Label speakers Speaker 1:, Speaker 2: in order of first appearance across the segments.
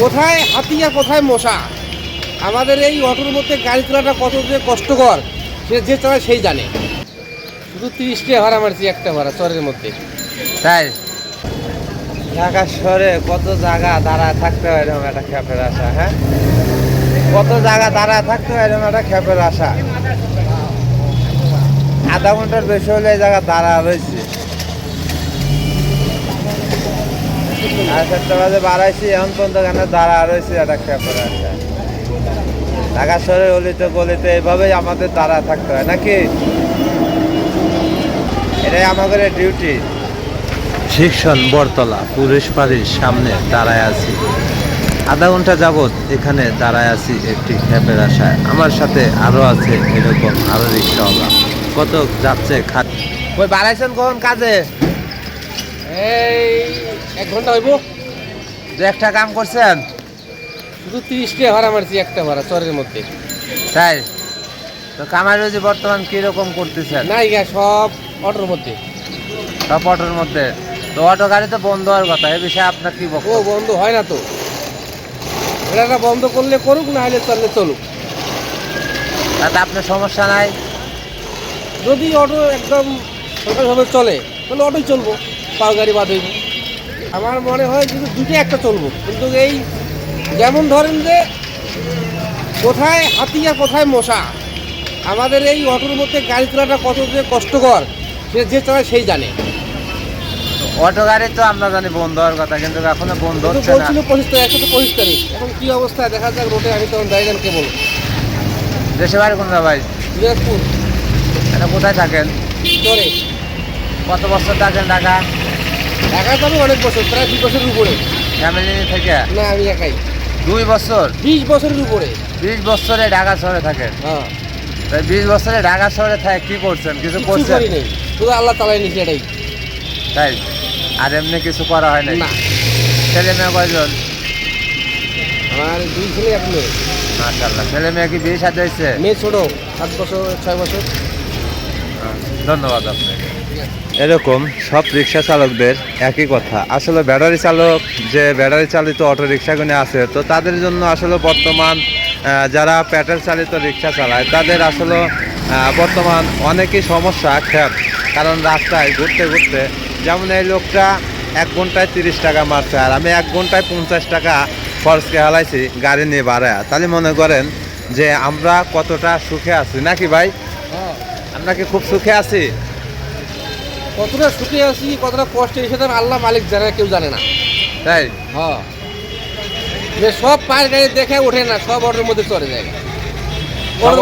Speaker 1: কোথায় হাতি আর কোথায় মশা? আমাদের এই অটোর মধ্যে গাড়ি তোলাটা কত যে কষ্টকর সে যে চালায় সেই জানে। শুধু তিরিশ টাকা ভাড়া মারছি একটা ভাড়া চরের মধ্যে।
Speaker 2: তাই? ঢাকা শহরে কত জায়গা দাঁড়ায় থাকতে হয় এরকম একটা খ্যাপের আশা হ্যাঁ? কত জায়গা দাঁড়ায় থাকতে হয় এরকম একটা খ্যাপের আশা। আধা ঘণ্টার বেশি হলে এই জায়গা দাঁড়া রয়েছে। আর চারটা বাজে বাড়াইছি এখন পর্যন্ত এখানে দাঁড়া রয়েছে একটা খ্যাপের আশা ঢাকা শহরের অলিতে গলিতে এইভাবেই আমাদের দাঁড়া থাকতে হয় নাকি? এটাই আমাদের ডিউটি
Speaker 3: শিক্ষণ বরতলা পুলিশ বাড়ির সামনে দাঁড়ায় আছি। আধা ঘণ্টা যাবৎ এখানে দাঁড়ায় আছি একটি খ্যাপের আশায়। আমার সাথে আরও আছে এরকম আরও রিক্সাওয়ালা কত যাচ্ছে খাট
Speaker 2: ওই বাড়াইছেন কখন কাজে?
Speaker 1: এই এক ঘণ্টা হইব?
Speaker 2: দু একটা কাম করছেন?
Speaker 1: শুধু তিরিশ টাকা ভাড়া মারছি একটা ভাড়া চরের মধ্যে।
Speaker 2: তাই? তো কামাই রোজি বর্তমান কীরকম করতেছেন?
Speaker 1: নাই গা সব অটোর মধ্যে।
Speaker 2: সব অটোর মধ্যে। তো অটো গাড়ি তো বন্ধ হওয়ার কথা এ বিষয়ে আপনার কি
Speaker 1: ও বন্ধ হয় না তো। এটা বন্ধ করলে করুক না হলে চললে চলুক।
Speaker 2: তাতে আপনার সমস্যা নাই?
Speaker 1: যদি অটো একদম সরকারিভাবে চলে তাহলে অটোই চলবো। পাও গাড়ি বাদ হইব। আমার মনে হয় যদি দুটো একটা চলবো। কিন্তু এই যেমন ধরেন যে কোথায় হাতি আর কোথায় মশা আমাদের এই অটোর মধ্যে গাড়ি তোলাটা কত যে কষ্টকর সে যে চালায় সেই জানে।
Speaker 2: অটো গাড়ি তো আমরা জানি বন্ধ হওয়ার কথা কিন্তু এখনও বন্ধ
Speaker 1: কিন্তু
Speaker 2: হচ্ছে না।
Speaker 1: বলছিল পঁচিশ তারিখ একশো পঁচিশ তারিখ। এখন কী অবস্থা? দেখা যাক রোডে আমি তখন দাঁড়িয়ে কে বলব?
Speaker 2: দেশে বাড়ি কোনটা ভাই?
Speaker 1: দিনাজপুর।
Speaker 2: এটা কোথায় থাকেন? কত বছর থাকেন ঢাকা?
Speaker 1: ঢাকায় তো আমি অনেক বছর প্রায় দুই বছরের উপরে।
Speaker 2: ফ্যামিলি থেকে?
Speaker 1: না আমি একাই।
Speaker 2: দুই বছর?
Speaker 1: বিশ বছরের উপরে।
Speaker 2: বিশ বছরে ঢাকা শহরে থাকেন?
Speaker 1: হ্যাঁ।
Speaker 2: তাই বিশ বছরে ঢাকা শহরে থাকে কি করছেন? কিছু করছেন?
Speaker 1: শুধু আল্লাহ তালাই নিচে এটাই।
Speaker 2: তাই? আর এমনি কিছু করা হয়
Speaker 1: না।
Speaker 2: ছেলে মেয়ে কয়জন?
Speaker 1: আমার দুই ছেলে এক মেয়ে।
Speaker 2: মাশাল্লাহ ছেলে মেয়ে কি বিয়ে সাথে হয়েছে?
Speaker 1: মেয়ে ছোট সাত বছর ছয় বছর।
Speaker 2: ধন্যবাদ আপনাকে।
Speaker 3: এরকম সব রিক্সা চালকদের একই কথা। আসলে ব্যাটারি চালক, যে ব্যাটারি চালিত অটো রিক্সাগুলি আছে, তো তাদের জন্য আসলে বর্তমান যারা পেট্রোল চালিত রিক্সা চালায়, তাদের আসলে বর্তমান অনেকই সমস্যা, খ্যাপ। কারণ রাস্তায় ঘুরতে ঘুরতে যেমন এই লোকটা এক ঘন্টায় তিরিশ টাকা মারছে, আর আমি এক ঘন্টায় পঞ্চাশ টাকা খরচকে হালাইছি গাড়ি নিয়ে বাড়ায় তাহলে মনে করেন যে আমরা কতটা সুখে আছি। নাকি ভাই? আমরা কি খুব সুখে আছি?
Speaker 1: কতটা সুখে আছি কতটা কষ্টে সেটা আল্লাহ মালিক জানে কেউ জানে না।
Speaker 3: তাই?
Speaker 1: হ্যাঁ। যে সব পায়ের গাড়ি দেখে ওঠে না সব অটোর মধ্যে চলে যায়।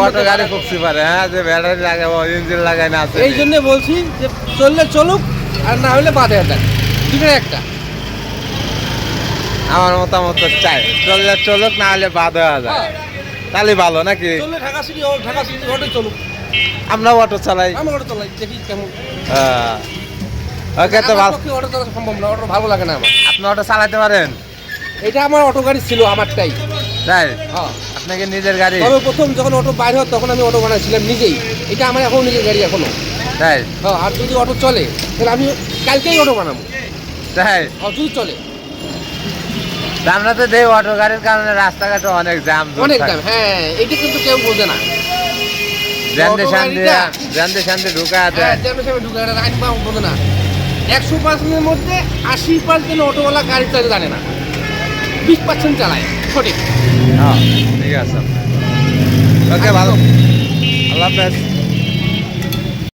Speaker 3: অটো গাড়ি খুব হ্যাঁ যে ব্যাটারি লাগাবো ইঞ্জিন লাগাই না
Speaker 1: এই জন্য বলছি যে চললে চলুক আর না হলে বাদে দেন। দুটো একটা।
Speaker 3: আমার মতামত চাই চললে চলুক না হলে বাদ হয়ে যায়।
Speaker 1: হ্যাঁ।
Speaker 3: তাহলে ভালো নাকি?
Speaker 1: ঢাকা সিটি ঢাকা সিটি চলুক।
Speaker 3: আমরা অটো চালাই।
Speaker 1: আমি অটো চালাই দেখি কেমন।
Speaker 3: ওকে তো ভালো
Speaker 1: অটো চালা সম্ভব না অটো ভালো লাগে না আমার।
Speaker 3: আপনি অটো চালাতে পারেন?
Speaker 1: এটা আমার অটো গাড়ি ছিল আমারটাই।
Speaker 3: তাই?
Speaker 1: হ্যাঁ।
Speaker 3: আপনাকে নিজের গাড়ি?
Speaker 1: তবে প্রথম যখন অটো বাইর হয় তখন আমি অটো বানাইছিলাম নিজেই। এটা আমার এখন নিজের গাড়ি এখনও।
Speaker 3: তাই?
Speaker 1: হ্যাঁ আর যদি অটো চলে তাহলে আমি কালকেই অটো বানাবো।
Speaker 3: তাই?
Speaker 1: যদি চলে।
Speaker 3: তা আমরা তো দেই অটো গাড়ির কারণে রাস্তাঘাটে অনেক জ্যাম
Speaker 1: অনেক দাম হ্যাঁ এটা কিন্তু কেউ বোঝে না। অটো
Speaker 3: শান্তি জানতে শান্তি ঢুকা দেয়
Speaker 1: জ্যামে স্যামে ঢুকে এটা আইন বা বোঝে না। একশো পার্সেন্টের মধ্যে আশি পার্সেন্ট অটোওয়ালা গাড়ি চালাতে জানে না। বিশ পার্সেন্ট চালায় সঠিক।
Speaker 3: হ্যাঁ ঠিক আছে। ওকে ভালো। আল্লাহ হাফেজ।